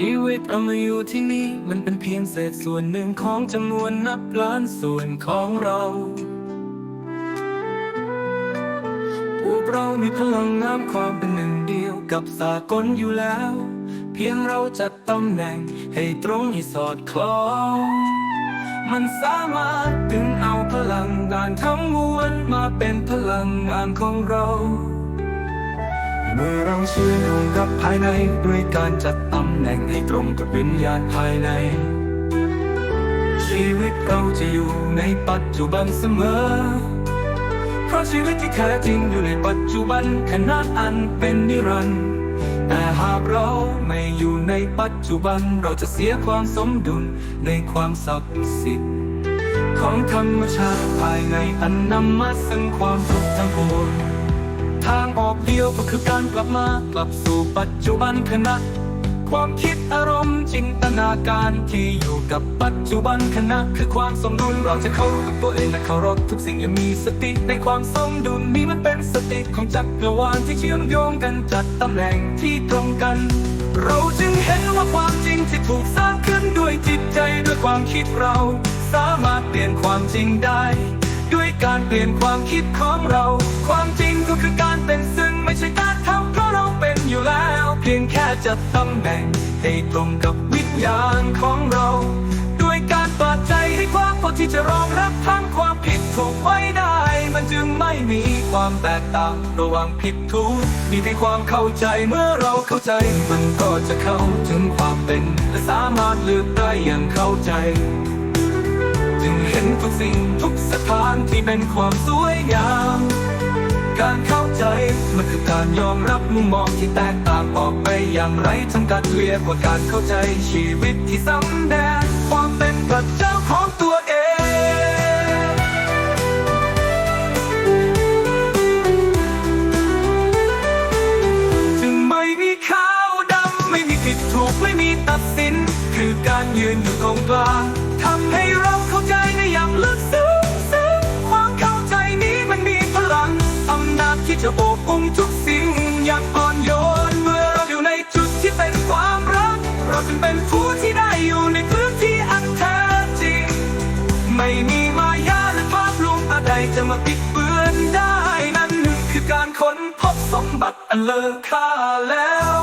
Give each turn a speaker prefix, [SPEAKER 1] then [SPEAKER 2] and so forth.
[SPEAKER 1] ชีวิตเรามาอยู่ที่นี่ มันเป็นเพียงเศษส่วนหนึ่งของจำนวนนับล้านส่วนของเราพวกเรามีพลังงามความเป็นหนึ่งเดียวกับสากลอยู่แล้ว เพียงเราจัดตำแหน่งให้ตรงให้สอดคล้อง มันสามารถดึงเอาพลังงานทั้งมวลมาเป็นพลังงานของเรา เมื่อราเชื่อมกับภายในด้วยการจัดตำแหน่งให้ตรงกับวิญญาณภายใน ชีวิตเราจะอยู่ในปัจจุบันเสมอ เพราะชีวิตที่แท้จริงอยู่ในปัจจุบันขนาดอันเป็นนิรันดร์แต่หากเราไม่อยู่ในปัจจุบันเราจะเสียความสมดุลในความศักดิ์สิทธิ์ของธรรมชาติภายในอันนำมาซึ่งความทุกข์ทั้งปวง ทางออกเดียวก็คือการกลับมากลับสู่ปัจจุบันขณะ ความคิดอารมณ์จินตนาการที่อยู่กับปัจจุบันขณะ คือความสมดุลเราจะเข้ากับตัวเองและเคารพทุกสิ่งอย่างมีสติในความสมดุลนี้มันเป็นสติของจักรวาลที่เชื่อมโยงกันจัดตำแหน่งที่ตรงกัน เราจึงเห็นว่าความจริงที่ถูกสร้างขึ้นด้วยจิตใจด้วยความคิดเรา สามารถเปลี่ยนความจริงได้ ด้วยการเปลี่ยนความคิดของเรา แค่จัดตำแหน่งให้ตรงกับวิญญาณของเรา ด้วยการเปิดใจให้กว้างพอที่จะรองรับทั้งความผิดถูกไว้ได้ มันจึงไม่มีความแตกต่างระหว่างผิดถูกมีแต่ความเข้าใจเมื่อเราเข้าใจ มันก็จะเข้าถึงความเป็น และสามารถเลือกได้อย่างเข้าใจ จึงเห็นทุกสิ่งทุกสถานที่เป็นความสวยงาม การยอมรับมุมมองที่แตกต่างออกไปอย่างไรทั้งการเรียกว่าการเข้าใจชีวิตที่สำแดงความเป็นพระเจ้าของตัวเองจึงไม่มีขาวดำไม่มีผิดถูกไม่มีตัดสิน คือการยืนอยู่ตรงกลางทำให้เราเข้าใจในอย่างลึกซึ้ง เราจึงเป็นผู้ที่ได้อยู่ในพื้นที่อันแท้จริง ไม่มีมายาหรือภาพลวงอะไรจะมาปิดเบือนได้ นั่นคือการค้นพบสมบัติอันเลอค่าแล้ว